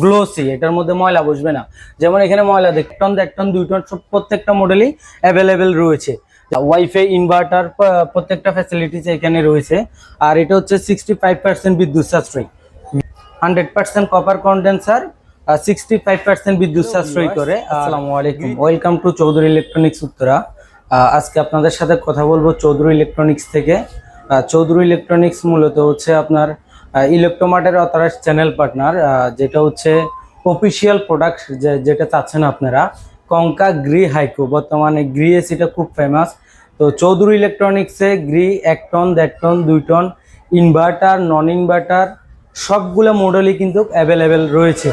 Glossy এটার মধ্যে ময়লা বসবে না। যেমন এখানে ময়লা দেখ টন এক টন দুই টন সব প্রত্যেকটা মডেলই অ্যাভেলেবেল রয়েছে। ওয়াইফাই ইনভার্টার প্রত্যেকটা ফ্যাসিলিটিস এখানে রয়েছে। আর এটা হচ্ছে সিক্সটি ফাইভ পার্সেন্ট বিদ্যুৎ সাশ্রয়ী। Hundred percent copper condenser sixty five percent বিদ্যুৎ সাশ্রয়ী করে। আসসালামু আলাইকুম। Welcome to Chowdhury electronics Uttara আজকে আপনাদের সাথে কথা বলব চৌধুরী ইলেকট্রনিক্স থেকে। চৌধুরী ইলেকট্রনিক্স মূলত হচ্ছে আপনার ইলেকট্রোমার্টের অথরাইজ চ্যানেল পার্টনার যেটা হচ্ছে অফিসিয়াল প্রোডাক্ট যেটা চাচ্ছেন আপনারা, কঙ্কা গ্রি হাইকো। বর্তমানে গ্রি এসিটা খুব ফেমাস তো চৌধুরী ইলেকট্রনিক্সে গ্রি এক টন দেড় টন দুই টন ইনভার্টার নন ইনভার্টার সবগুলো মডেলই কিন্তু অ্যাভেলেবেল রয়েছে।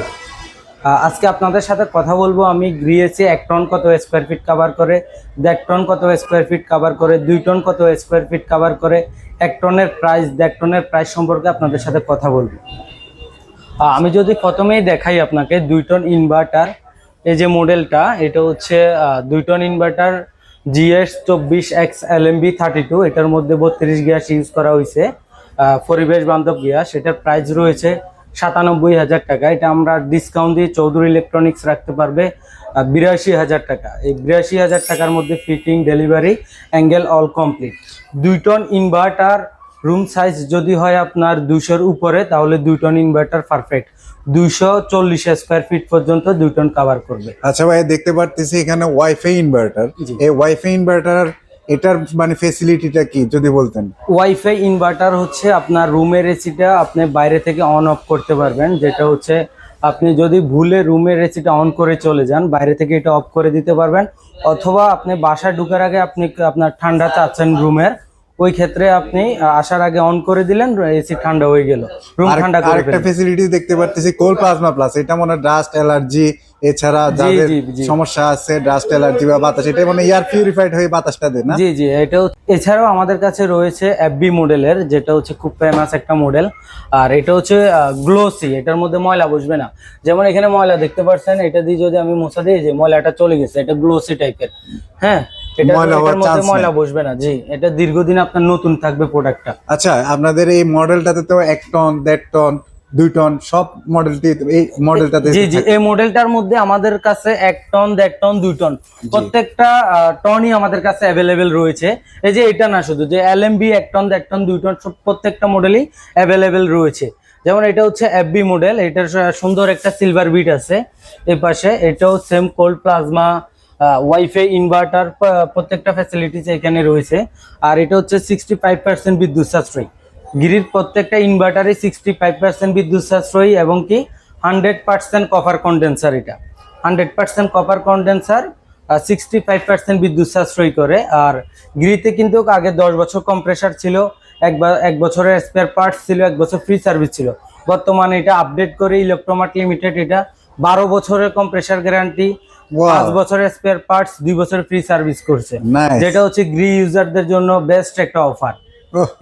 আজকে আপনাদের সাথে কথা বলব। আমি গ্রিয়েছি এক টন কত স্কোয়ার ফিট কাভার করে, দেড় টন কত স্কোয়ার ফিট কাভার করে, দুই টন কত স্কোয়ার ফিট কাভার করে, এক টনের প্রাইস দেড় টনের প্রাইস সম্পর্কে আপনাদের সাথে কথা বলব। আমি যদি প্রথমেই দেখাই আপনাকে দুই টন ইনভার্টার এই যে মডেলটা এটা হচ্ছে দুই টন ইনভার্টার জিএস চব্বিশ X L M B thirty two এটার মধ্যে বত্রিশ গ্যাস ইউজ করা হয়েছে। পরিবেশ বান্ধব গ্যাস এটার প্রাইস রয়েছে সাতানব্বই হাজার টাকা। এটা আমরা ডিসকাউন্ট দিয়ে চৌধুরী ইলেকট্রনিক্স রাখতে পারবে বিরাশি হাজার টাকা। এই বিরাশি হাজার টাকার মধ্যে fitting delivery angle all complete দুই টন ইনভার্টার রুম সাইজ যদি হয় আপনার দুইশোর উপরে তাহলে দুই টন ইনভার্টার পারফেক্ট দুইশো চল্লিশ স্কোয়ার ফিট পর্যন্ত দুই টন কাভার করবে। আচ্ছা ভাই দেখতে পারতেছি এখানে ওয়াইফাই ইনভার্টার এই ওয়াইফাই ইনভার্টার এটার মানে ফেসিলিটিটা কি যদি বলতেন? ওয়াইফাই ইনভার্টার হচ্ছে আপনার রুমের এসিটা আপনি বাইরে থেকে অন অফ করতে পারবেন যেটা হচ্ছে আপনি যদি ভুলে রুমের এসিটা অন করে চলে যান বাইরে থেকে এটা অফ করে দিতে পারবেন অথবা আপনি বাসায় ঢুকার আগে আপনি আপনার ঠান্ডা চাচ্ছেন রুমের ওই ক্ষেত্রে আপনি আসার আগে অন করে দিলেন এসি ঠান্ডা হয়ে গেল রুম ঠান্ডা করে আরেকটা ফেসিলিটি দেখতে পারতেছি কোল প্লাজমা প্লাস এটা মনে ডাস্ট অ্যালার্জি এছাড়া যাদের। সমস্যা আছে ডাস্ট অ্যালার্জি বা বাতাস এটা মানে এয়ার পিউরিফাইড হয়ে বাতাসটা দেয় না? জি জি এটাও এছাড়াও আমাদের কাছে রয়েছে এফবি মডেলের যেটা হচ্ছে খুব ফেমাস একটা মডেল আর এটা হচ্ছে গ্লোসি এটার মধ্যে ময়লা বসবে না। যেমন এখানে ময়লা দেখতে পাচ্ছেন এটা দিয়ে যদি আমি মোছা দিই যে ময়লাটা চলে গেছে এটা গ্লোসি টাইপের হ্যাঁ? ময়লা বসবে না জি। এটা দীর্ঘদিন আপনার নতুন থাকবে প্রোডাক্টটা আচ্ছা আপনাদের এই মডেলটাতে তো এক টন দেড় টন দুই টন সব মডেলটি এই মডেলটাতে জি জি এই মডেলটার মধ্যে আমাদের কাছে এক টন দেড় টন দুই টন প্রত্যেকটা টনই আমাদের কাছে অ্যাভেলেবেল রয়েছে। এই যে এটা না শুধু যে এল এক টন দেড় টন দুই টন সব প্রত্যেকটা মডেলই অ্যাভেলেবেল রয়েছে। যেমন এটা হচ্ছে এফবি মডেল এটার সুন্দর একটা সিলভার বিট আছে এই পাশে। এটাও same cold plasma WiFi inverter প্রত্যেকটা ফ্যাসিলিটিস এখানে রয়েছে। আর এটা হচ্ছে সিক্সটি ফাইভ পার্সেন্ট বিদ্যুৎ সাশ্রয়ী। গিরির প্রত্যেকটা ইনভার্টারে সিক্সটি ফাইভ পার্সেন্ট বিদ্যুৎ সাশ্রয়ী এবং কি হান্ড্রেড পার্সেন্ট কপার কন্ডেন্সার এটা। Hundred percent copper condenser sixty five percent বিদ্যুৎ সাশ্রয়ী করে। আর গিরিতে কিন্তু আগে দশ বছর কম্প্রেসার ছিল এক এক বছরের স্পেয়ার পার্টস ছিল এক বছর ফ্রি সার্ভিস ছিল। বর্তমানে এটা আপডেট করে ইলেকট্রোমার্ট লিমিটেড এটা বারো বছরের কম্প্রেসার গ্যারান্টি. পাঁচ বছরের স্পেয়ার পার্টস দুই বছরের ফ্রি সার্ভিস করছে। যেটা হচ্ছে গ্রি ইউজারদের জন্য বেস্ট একটা অফার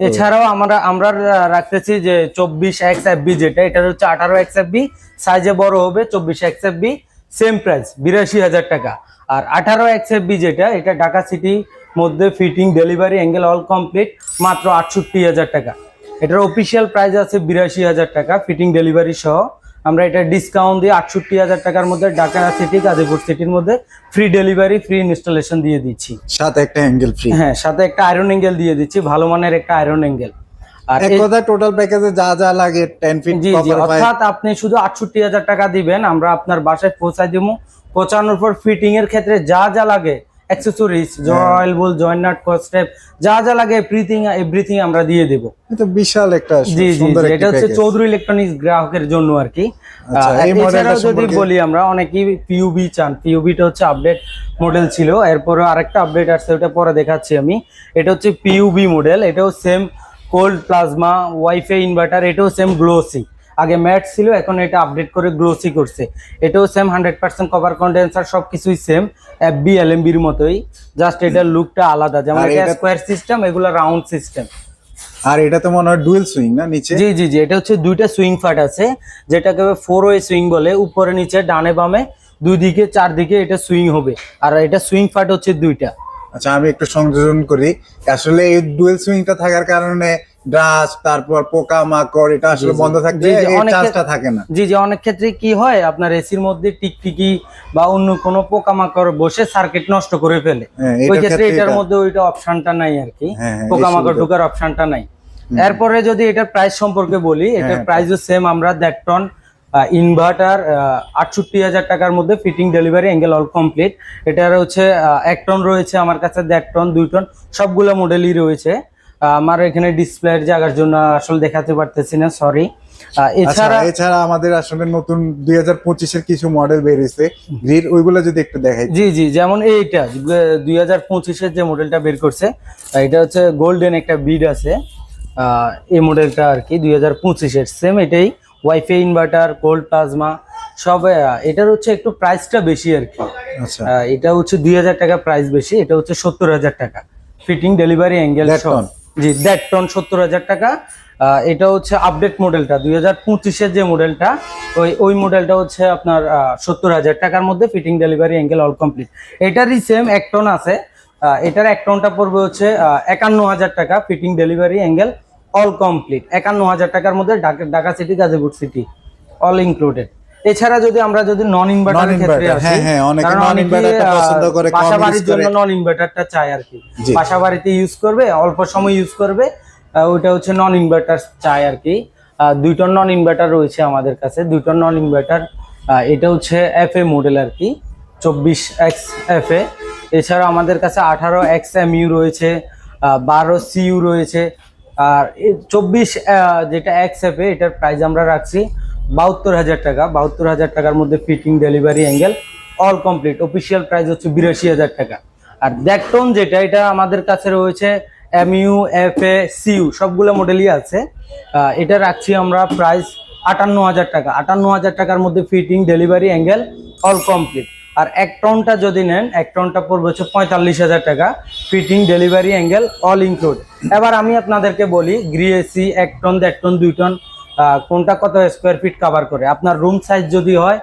এছাড়াও আমরা আমরা রাখতেছি যে চব্বিশ এক্স এফ বি যেটা এটা হচ্ছে আঠারো এক্স এফ বি সাইজে বড় হবে চব্বিশ X F B same price বিরাশি হাজার টাকা। আর আঠারো এক্স এফ বি যেটা, এটা ঢাকা সিটি মধ্যে fitting delivery angle all complete মাত্র আটষট্টি হাজার টাকা। এটার অফিসিয়াল প্রাইস আছে বিরাশি হাজার টাকা ফিটিং ডেলিভারি সহ। আমরা এটা ডিসকাউন্ট দিয়ে আটষট্টি হাজার টাকার মধ্যে ঢাকা সিটি গাজীপুর সিটির মধ্যে ফ্রি ডেলিভারি ফ্রি ইনস্টলেশন দিয়ে দিচ্ছি। সাথে একটা অ্যাঙ্গেল ফ্রি হ্যাঁ সাথে একটা আয়রন অ্যাঙ্গেল দিয়ে দিচ্ছি ভালো মানের একটা আয়রন অ্যাঙ্গেল আর এক কথা টোটাল প্যাকেজে যা যা লাগে ফিট অর্থাৎ আপনি শুধু আটষট্টি হাজার টাকা দিবেন আমরা আপনার বাসায় পৌঁছায় দিব। পৌঁছানোর পর ফিটিং এর ক্ষেত্রে যা যা লাগে অ্যাক্সেসরিজ জয়েল বল জয়েন্ট নাট কস্টেপ যা যা লাগে এভরিথিং এভরিথিং আমরা দিয়ে দেব। এটা বিশাল একটা জি জি এটা হচ্ছে চৌধুরী ইলেকট্রনিক্স গ্রাহকের জন্য আর কি। আচ্ছা, এই এছাড়াও মডেলটা যদি বলি আমরা অনেকেই পিউবি চান। পিউবিটা হচ্ছে আপডেট মডেল ছিল। এরপরে আরেকটা আপডেট আসছে ওটা পরে দেখাচ্ছি আমি। এটা হচ্ছে পিউবি মডেল এটাও same cold plasma WiFi inverter এটাও সেম গ্লোসি আগে ম্যাট ছিল এখন এটা আপডেট করে গ্লোসি করছে। এটাও same hundred percent cover condenser সব কিছুই সেম এফ বি এল এমবির মতোই। জাস্ট এটার লুকটা আলাদা যেমন এটা স্কোয়ার সিস্টেম এগুলো রাউন্ড সিস্টেম আর এটা তো মনে হয় ডুয়েল সুইং না নিচে? জি জি জি এটা হচ্ছে দুইটা সুইং ফাট আছে যেটাকে ফোর ওয়ে সুইং বলে উপরে নিচে ডানে বামে দুই দিকে চারদিকে এটা সুইং হবে। আর এটা সুইং ফাট হচ্ছে দুইটা। আচ্ছা আমি একটু সংযোজন করি। আসলে এই ডুয়েল সুইংটা থাকার কারণে ডাস্ট তারপর পোকা মাকড় এটা আসলে বন্ধ অনেকে- চার্জটা থাকে না। জি জি অনেক ক্ষেত্রে কি হয় আপনার এসির মধ্যে টিকটিকি বা অন্য কোনো পোকামাকড় বসে সার্কিট নষ্ট করে ফেলে। হ্যাঁ, ওই ক্ষেত্রে এটার মধ্যে ওইটা অপশনটা নাই আর কি। হ্যাঁ, হ্যাঁ, এই পোকামাকড় সুবিধা। ঢোকার অপশনটা নাই। এরপরে যদি এটার প্রাইস সম্পর্কে বলি এটার প্রাইসও সেম আমরা দেখটন ইনভার্টার আটষট্টি হাজার টাকার মধ্যে fitting delivery angle all complete এটার হচ্ছে এক টন রয়েছে আমার কাছে দেড় টন দুই টন সবগুলো মডেলই রয়েছে। আমার এখানে ডিসপ্লের জায়গার জন্য আসলে দেখাতে পারতেছি না সরি আচ্ছা এছাড়া এছাড়া আমাদের আসলে নতুন দুই হাজার পঁচিশের কিছু মডেল বেরিয়েছে। গ্রিড ওইগুলো যদি একটু দেখাই। জি জি যেমন এইটা দুই হাজার পঁচিশের যে মডেলটা বের করছে এটা হচ্ছে গোল্ডেন একটা বিড আছে। এই মডেলটা আর কি দুই হাজার পঁচিশের সেম এটাই। ওয়াইফাই ইনভার্টার কোল্ড প্লাজমা সব এটার হচ্ছে একটু প্রাইসটা বেশি আর কি। আচ্ছা। এটা হচ্ছে দুই হাজার টাকা প্রাইস বেশি এটা হচ্ছে সত্তর হাজার টাকা। Fitting delivery angle ton. জি দেড় টন সত্তর হাজার টাকা। এটা হচ্ছে আপডেট মডেলটা দুই হাজার পঁচিশের যে মডেলটা ওই ওই মডেলটা হচ্ছে আপনার সত্তর হাজার টাকার মধ্যে fitting delivery angle all complete এটারই সেম এক টন আছে। এটার এক টনটা পড়বে হচ্ছে একান্ন হাজার টাকা fitting delivery angle all complete একান্ন হাজার টাকার মধ্যে Dhaka Dhaka city Gazipur city all included এছাড়া যদি আমরা যদি নন ইনভার্টারের ক্ষেত্রে আসি হ্যাঁ, হ্যাঁ, অনেকে কারণ অনেকে, পছন্দ করে, কম বাড়ির জন্য নন ইনভার্টারটা চায় আর কি। জি। বাসা বাড়িতে ইউজ করবে অল্প সময় ইউজ করবে ওইটা হচ্ছে নন ইনভার্টার চায় আর কি। আহ, দুই নন ইনভার্টার রয়েছে আমাদের কাছে দুই টন নন ইনভার্টার এটা হচ্ছে এফ এ মডেল আর কি চব্বিশ এক্স এফ এ এছাড়া আমাদের কাছে আঠারো এক্স এম ইউ রয়েছে বারো সিইউ রয়েছে আর চব্বিশ যেটা এক্স এফ এ এটার প্রাইস আমরা রাখছি বাহাত্তর হাজার টাকা, বাহাত্তর হাজার টাকার মধ্যে fitting delivery angle all complete official price হচ্ছে বিরাশি হাজার টাকা। আর দেখটন যেটা, এটা আমাদের কাছে রয়েছে এমইউ এফ এ সিইউ সবগুলো মডেলই আছে। এটা রাখছি আমরা প্রাইস আটান্ন হাজার টাকা। আটান্ন হাজার টাকার মধ্যে fitting delivery angle all complete আর এক টনটা যদি নেন এক টনটা পড়বে হচ্ছে পঁয়তাল্লিশ হাজার টাকা। Fitting delivery angle all include এবার আমি আপনাদেরকে বলি গ্রি এসি এক টন দেড় টন দুই টন কোনটা কত স্কোয়ার ফিট কাভার করে? আপনার রুম সাইজ যদি হয়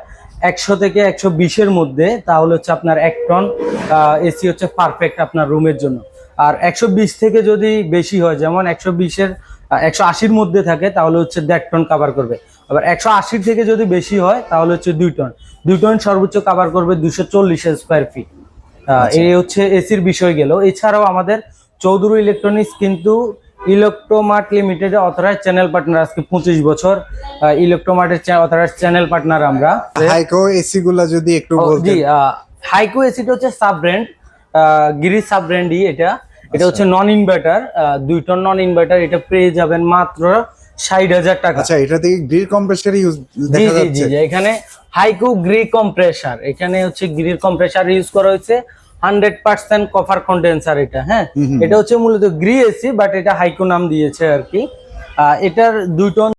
একশো থেকে একশো বিশের মধ্যে তাহলে হচ্ছে আপনার এক টন এসি হচ্ছে পারফেক্ট আপনার রুমের জন্য। আর একশো বিশ থেকে যদি বেশি হয় যেমন একশো বিশের একশো আশির মধ্যে থাকে তাহলে হচ্ছে দেড় টন কাভার করবে। আবার একশো আশির থেকে যদি বেশি হয় তাহলে হচ্ছে দুই টন দুই টন সর্বোচ্চ কাভার করবে দুশো চল্লিশ স্কোয়ার ফিট এই হচ্ছে এসির বিষয় গেল। এছাড়াও আমাদের চৌধুরী ইলেকট্রনিক্স কিন্তু Electromart limited authorise channel partner আজকে পঁচিশ বছর। ইলেকট্রোমার্টের অথরাইজ চ্যানেল পার্টনার আমরা। হাইকো এসি গুলা যদি একটু জি হাইকো এসিটা হচ্ছে সাব ব্র্যান্ড গিরি সাব ব্র্যান্ডই এটা আচ্ছা। এটা হচ্ছে নন ইনভার্টার দুই টন নন ইনভার্টার এটা পেয়ে যাবেন মাত্র ষাট হাজার টাকা। আচ্ছা এটা থেকে গ্রিল কম্প্রেসার ইউজ জি দেখা জি জি এখানে হাইকো গ্রি কম্প্রেসার এখানে হচ্ছে গ্রির কম্প্রেসার ইউজ করা হয়েছে। হান্ড্রেড পার্সেন্ট কভার কন্ডেন্সার এটা হ্যাঁ? এটা হচ্ছে মূলত গ্রি এসি বাট এটা হাইকো নাম দিয়েছে আর কি। আহ, এটার দুই টন